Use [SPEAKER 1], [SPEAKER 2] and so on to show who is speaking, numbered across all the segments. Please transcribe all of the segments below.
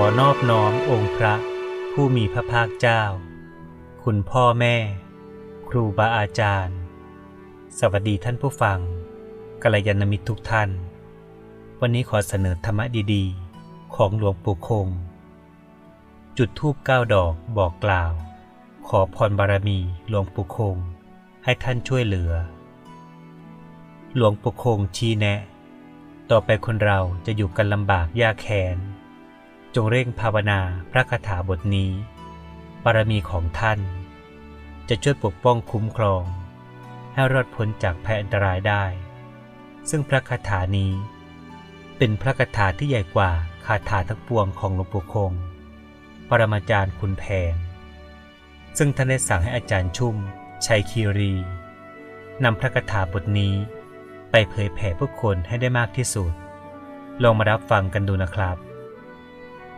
[SPEAKER 1] อนอบน้อมองค์พระ ผู้มีพระภาคเจ้า คุณพ่อแม่ ครูบาอาจารย์ สวัสดีท่านผู้ฟังกัลยาณมิตรทุกท่าน วันนี้ขอเสนอธรรมะดีๆ ของหลวงปู่คง จุดธูปเก้าดอกบอกกล่าว ขอพรบารมีหลวงปู่คง ให้ท่านช่วยเหลือ หลวงปู่คงชี้แนะ ต่อไปคนเราจะอยู่กันลำบากยากแค้น จงเร่งภาวนาพระคาถาบทนี้บารมีของท่าน จะช่วยปกป้องคุ้มครอง ให้รอดพ้นจากภัยอันตรายได้ ซึ่งพระคาถานี้ เป็นพระคาถาที่ใหญ่กว่าคาถาทั้งปวงของหลวงปู่คง ปรมาจารย์คุณแผนซึ่งท่านได้สั่งให้อาจารย์ชุ่ม ชัยคีรีนำพระคาถาบทนี้ไปเผยแผ่ผู้คนให้ได้มากที่สุด ลองมารับฟังกันดูนะครับ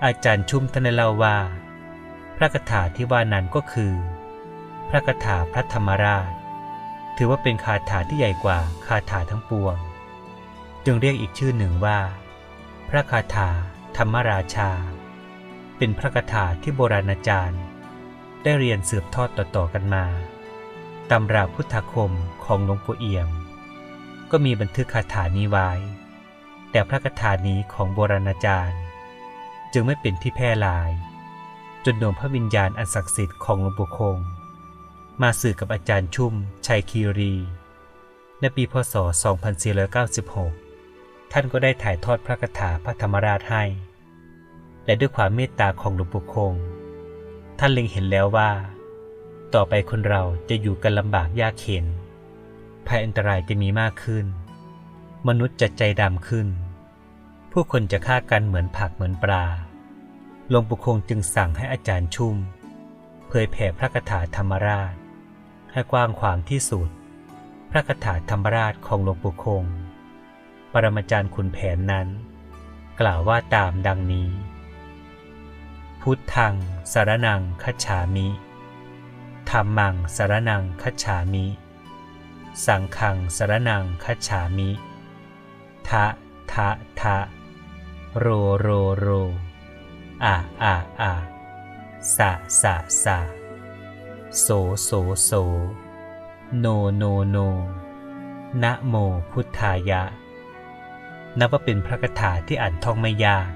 [SPEAKER 1] อาจารย์ชุ่มท่านเล่าว่า พระคาถาที่ว่านั้นก็คือ พระคาถาพระธรรมราช ถือว่าเป็นคาถาที่ใหญ่กว่าคาถาทั้งปวง จึงเรียกอีกชื่อหนึ่งว่า พระคาถาธรรมราชา เป็นพระคาถาที่โบราณอาจารย์ ได้เรียนสืบทอดต่อๆกันมาตำราพุทธคมของหลวงปู่เอี่ยม ก็มีบันทึกคาถานี้ไว้ แต่พระคาถานี้ของโบราณอาจารย์ จึงไม่เป็นที่แพร่หลาย จนโดมพระวิญญาณอันศักดิ์สิทธิ์ของหลวงปู่คง มาสื่อกับอาจารย์ชุ่ม ชัยคีรี ในปีพศ 2496 ท่านก็ได้ถ่ายทอดพระคาถาพระธรรมราชให้ และด้วยความเมตตาของหลวงปู่คง ท่านเล็งเห็นแล้วว่า ต่อไปคนเราจะอยู่กันลำบากยากเข็นภัยอันตรายจะมีมากขึ้น มนุษย์จะใจดำขึ้น ผู้คนจะฆ่ากันเหมือนผักเหมือนปลา หลวงปู่คงจึงสั่งให้อาจารย์ชุ่ม เผยแผ่พระคาถาธรรมราช ให้กว้างขวางที่สุด พระคาถาธรรมราชของหลวงปู่คง ปรมาจารย์ขุนแผนนั้น กล่าวว่าตามดังนี้ พุทธังสารนังคัจฉามิธรรมังสารนังคัจฉามิ สังฆังสารนังคัจฉามิทะทะทะ โรโรโรอะอะอะสะสะสะโสโสโส โนโนโน นะโมพุทธายะ นับว่าเป็นพระคาถาที่อ่านท่องไม่ยาก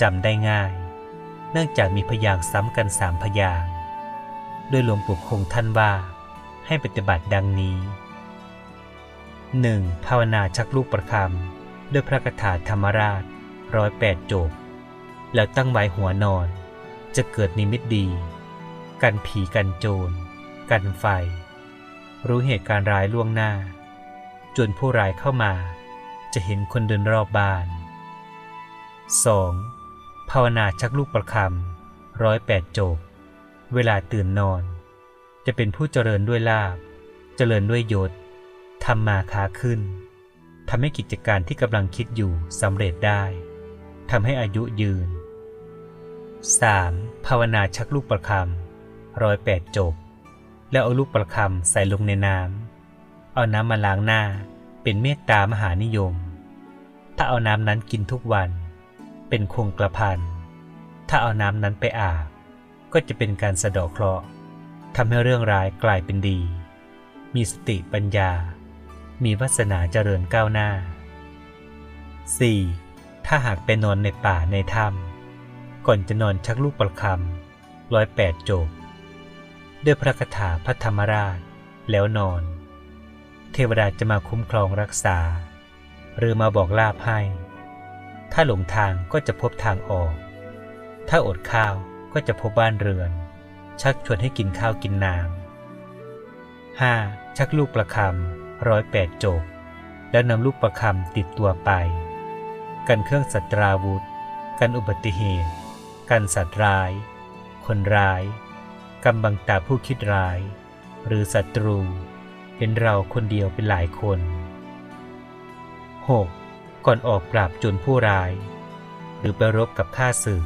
[SPEAKER 1] จำได้ง่าย เนื่องจากมีพยางค์ซ้ำกันสามพยางค์โดยหลวงปู่คงท่านว่าให้ปฏิบัติดังนี้ 1. ภาวนาชักลูกประคำด้วยพระคาถาธรรมราช ร้อยแปดจบ แล้วตั้งไว้หัวนอน จะเกิดนิมิตดี กันผีกันโจร กันไฟ รู้เหตุการณ์ร้ายล่วงหน้า จนผู้ร้ายเข้ามา จะเห็นคนเดินรอบบ้าน 2. ภาวนาชักลูกประคำร้อยแปดจบ เวลาตื่นนอน จะเป็นผู้เจริญด้วยลาบ เจริญด้วยยศทำมาค้าขึ้นทำให้กิจการที่กำลังคิดอยู่สำเร็จได้ ทำให้อายุยืน 3. ภาวนาชักลูกประคำร้อยแปดจบ แล้วเอาลูกประคำใส่ลงในน้ำเอาน้ำมาล้างหน้าเป็นเมตตามหานิยม ถ้าเอาน้ำนั้นกินทุกวัน เป็นคงกระพัน ถ้าเอาน้ำนั้นไปอาบ ก็จะเป็นการสะดาะเคราะห์ทำให้เรื่องร้ายกลายเป็นดี มีสติปัญญา มีวาสนาเจริญก้าวหน้า 4. ถ้าหากไปนอนในป่าในถ้ำก่อนจะนอนชักลูกประคำร้อยแปดจบ ด้วยพระคาถาพระธรรมราช แล้วนอน เทวดาจะมาคุ้มครองรักษา หรือมาบอกลาภให้ ถ้าหลงทางก็จะพบทางออก ถ้าอดข้าวก็จะพบบ้านเรือน ชักชวนให้กินข้าวกินน้ำ 5. ชักลูกประคำร้อยแปดจบ แล้วนำลูกประคำติดตัวไป กันเครื่องสัตราวุธ กันอุบัติเหตุ กันสัตว์ร้าย คนร้าย กำบังตาผู้คิดร้าย หรือศัตรูเห็นเราคนเดียวเป็นหลายคน 6. ก่อนออกปราบโจนผู้ร้าย หรือไปรบกับข้าศึก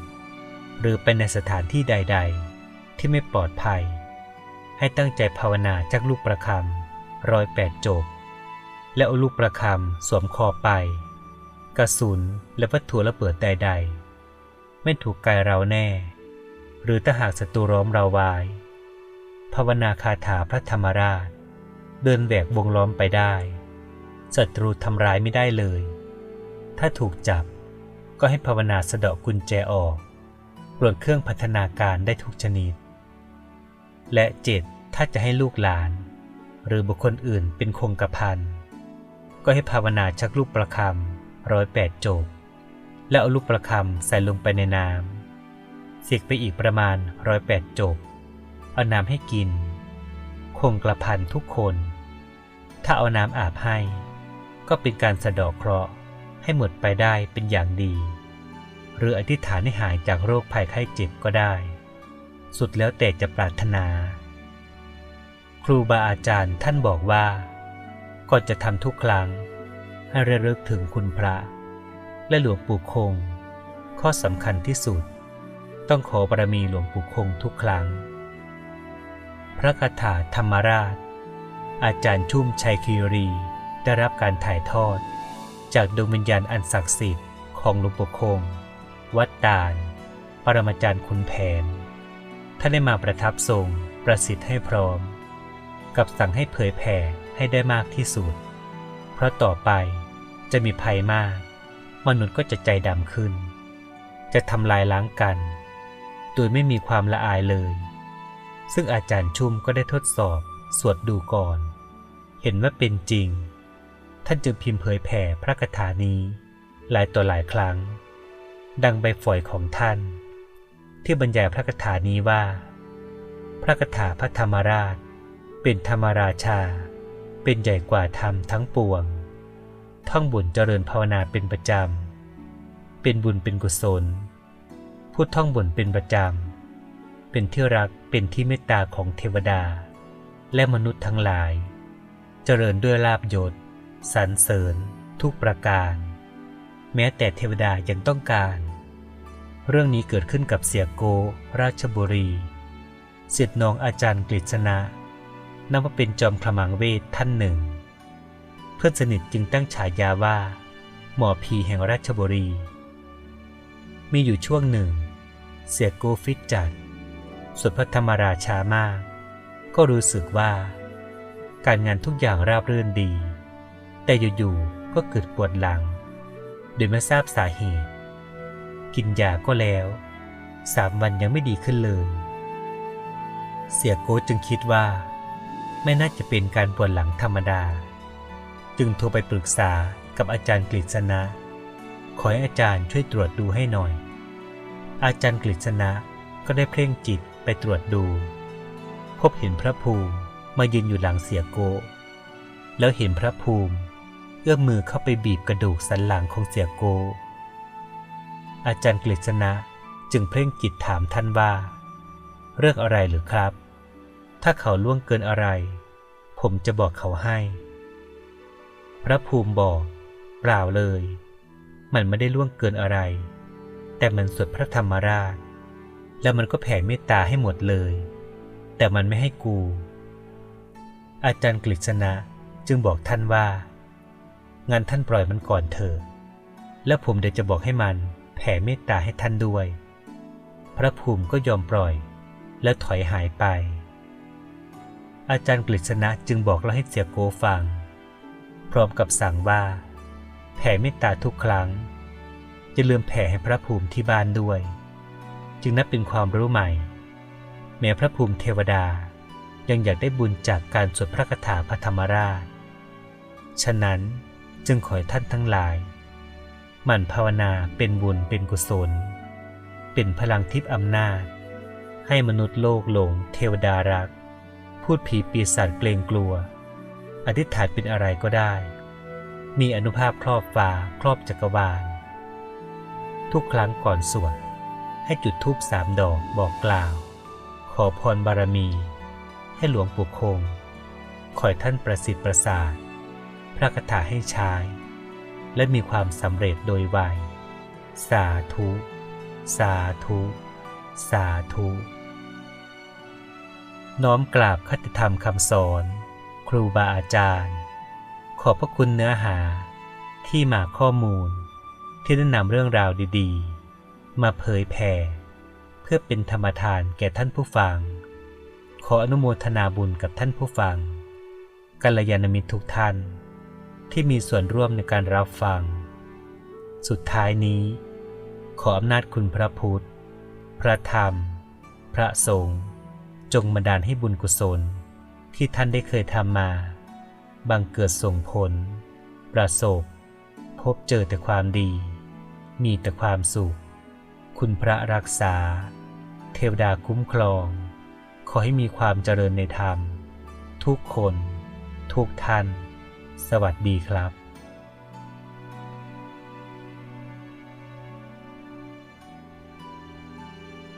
[SPEAKER 1] หรือไปในสถานที่ใด ๆ ที่ไม่ปลอดภัย ให้ตั้งใจภาวนาจากลูกประคำร้อยแปดจบ และเอาลูกประคำสวมคอไป กระสุนและวัตถุระเบิดใด ๆ ไม่ถูกกายเราแน่ หรือถ้าหากศัตรูล้อมเราไว้ภาวนาคาถาพระธรรมราช เดินแหวกวงล้อมไปได้ศัตรูทำร้ายไม่ได้เลย ถ้าถูกจับก็ให้ภาวนาสะเดาะกุญแจออกปลดเครื่องพัฒนาการได้ทุกชนิด และเจ็ดถ้าจะให้ลูกหลาน หรือบุคคลอื่นเป็นคงกระพันก็ให้ภาวนาชักลูกประคำ ร้อยแปดจกแล้วเอาลูกประคำใส่ลงไปในน้ำเสียกไปอีกประมาณร้อยแปดจกเอาน้ำให้กิน คงกระพันทุกคน ถ้าเอาน้ำอาบให้ ก็เป็นการสะดอกเคราะห์ให้หมดไปได้เป็นอย่างดี หรืออธิษฐานให้หายจากโรคภัยไข้เจ็บก็ได้ สุดแล้วแต่จะปรารถนา ครูบาอาจารย์ท่านบอกว่าก่อนจะทำทุกครั้ง ให้ระลึกถึงคุณพระ และหลวงปู่คง ข้อสำคัญที่สุด ต้องขอบารมีหลวงปู่คงทุกครั้ง พระคาถาธรรมราช อาจารย์ชุ่มชัยคีรีได้รับการถ่ายทอด จากดวงวิญญาณอันศักดิ์สิทธิ์ของหลวงปู่คง วัดตาล ปรมาจารย์คุณแผน ท่านได้มาประทับทรงประสิทธิ์ให้พร้อม กับสั่งให้เผยแผ่ให้ได้มากที่สุด เพราะต่อไปจะมีภัยมาก มนุษย์ก็จะใจดำขึ้น จะทำลายล้างกัน โดยไม่มีความละอายเลย ซึ่งอาจารย์ชุ่มก็ได้ทดสอบสวดดูก่อน เห็นว่าเป็นจริง ท่านจึงพิมพ์เผยแผ่พระคาถานี้หลายต่อหลายครั้ง ดังใบฝอยของท่าน ที่บรรยายพระคาถานี้ว่า พระคาถาพระธรรมราช เป็นธรรมราชา เป็นใหญ่กว่าธรรมทั้งปวง ท่องบุญเจริญภาวนาเป็นประจำ เป็นบุญเป็นกุศล พูดท่องบุญเป็นประจำ เป็นที่รักเป็นที่เมตตาของเทวดา และมนุษย์ทั้งหลาย เจริญด้วยลาบยศสรรเสริญ ทุกประการ แม้แต่เทวดายังต้องการ เรื่องนี้เกิดขึ้นกับเสียโกราชบุรีสิทธิน้องอาจารย์กฤษณะ นับว่าเป็นจอมขมังเวทท่านหนึ่ง เพื่อนสนิทจึงตั้งฉายาว่า หมอผีแห่งราชบุรี มีอยู่ช่วงหนึ่ง เสียโกฟิตจัดสวดพระธรรมราชามาก ก็รู้สึกว่า การงานทุกอย่างราบรื่นดี แต่อยู่ๆก็เกิดปวดหลัง โดยไม่ทราบสาเหตุ กินยาก็แล้วสามวันยังไม่ดีขึ้นเลย เสียโกจึงคิดว่า ไม่น่าจะเป็นการปวดหลังธรรมดา จึงโทรไปปรึกษากับอาจารย์กฤษณะ ขอให้อาจารย์ช่วยตรวจดูให้หน่อย อาจารย์กฤษณะก็ได้เพ่งจิตไปตรวจดู พบเห็นพระภูมิมายืนอยู่หลังเสียโก แล้วเห็นพระภูมิ เอื้อมมือเข้าไปบีบกระดูกสันหลังของเสียโก อาจารย์กฤษณะจึงเพ่งจิตถามท่านว่า เรื่องอะไรหรือครับ ถ้าเขาล่วงเกินอะไร ผมจะบอกเขาให้ พระภูมิบอกเปล่าเลย มันไม่ได้ล่วงเกินอะไร แต่มันสวดพระธรรมราช แล้วมันก็แผ่เมตตาให้หมดเลย แต่มันไม่ให้กู อาจารย์กฤษณะจึงบอกท่านว่า งั้นท่านปล่อยมันก่อนเถอะ แล้วผมเดี๋ยวจะบอกให้มันแผ่เมตตาให้ท่านด้วย พระภูมิก็ยอมปล่อย แล้วถอยหายไป อาจารย์กฤษณะจึงบอกเล่าให้เสียโกฟัง พร้อมกับสั่งว่า แผ่เมตตาทุกครั้งจะลืมแผ่ให้พระภูมิที่บ้านด้วย จึงนับเป็นความรู้ใหม่ แม้พระภูมิเทวดายังอยากได้บุญจากการสวดพระคาถาพระธรรมราช ฉะนั้นจึงขอให้ท่านทั้งหลาย หมั่นภาวนาเป็นบุญเป็นกุศล เป็นพลังทิพย์อำนาจ ให้มนุษย์โลกหลงเทวดารัก พูดผีปีศาจเกรงกลัว อธิษฐานเป็นอะไรก็ได้ มีอนุภาพครอบฟ้าครอบจักรวาล ทุกครั้งก่อนสวดให้จุดธูปสามดอกบอกกล่าว ขอพรบารมี ให้หลวงปู่คงคอยท่านประสิทธิ์ประสาท พระคาถาให้ใช้ และมีความสำเร็จโดยไวสาธุ สาธุ สาธุ น้อมกราบคติธรรมคำสอน ครูบาอาจารย์ ขอบพระคุณเนื้อหา ที่มาข้อมูล ที่แนะนำเรื่องราวดีๆ มาเผยแผ่ เพื่อเป็นธรรมทานแก่ท่านผู้ฟัง ขออนุโมทนาบุญกับท่านผู้ฟังกัลยาณมิตรทุกท่าน ที่มีส่วนร่วมในการรับฟัง สุดท้ายนี้ ขออำนาจคุณพระพุทธ พระธรรม พระสงฆ์ จงบันดาลให้บุญกุศล ที่ท่านได้เคยทำมา บังเกิดส่งผล ประสบ พบเจอแต่ความดี มีแต่ความสุข คุณพระรักษา เทวดาคุ้มครอง ขอให้มีความเจริญในธรรม ทุกคน ทุกท่าน สวัสดีครับ